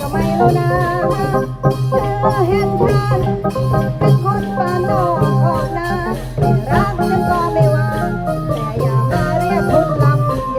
ก็ไม่เอานะเธอเห็นฉันเป็นคนบ้นนอกออกนารักฉันก็ไม่ว่าแต่อย่ามาเรียกคนลำใ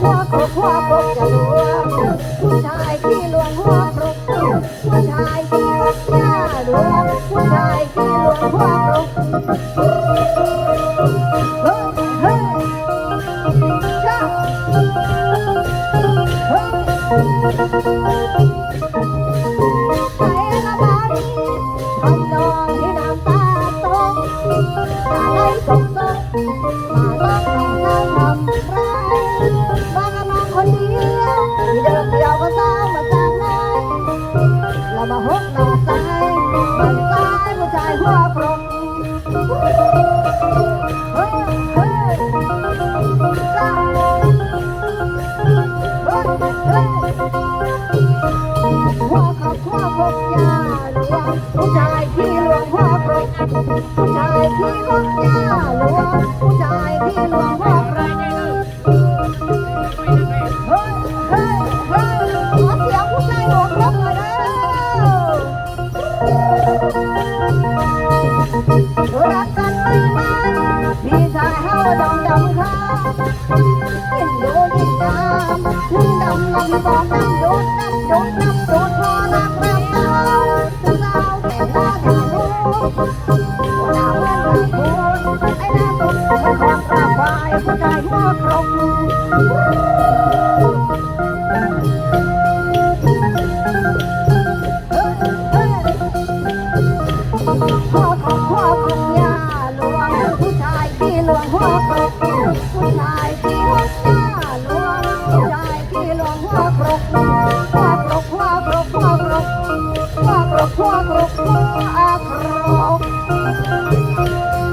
หัวครบหัวครบจวผู้ชายที่ลวงหัวครบผู้ชายที่รักย่วงผู้ชายที่ลวงหัวครบเคนเดียวมีเดินเดียวก็สร้ามาสร้ไงนเรามาหกเรามาใบนซ้ายผู้ชายหัวซ้รางยหัวขับหัวกลมยาหลวผู้ชายที่หลวงหัวกลม มลำบอกน้ำดูดน้ำดูดน้ำดูดพอรักน้ำเจ้าถึงเราแต่งหน้าถ่ายรูปหัวหน้าเพื่อนเพื่อนไอ้หน้าตุ้มมันของตาควายผู้ชายหัวครกพ่อ ครอบครัวครอบครัวครอก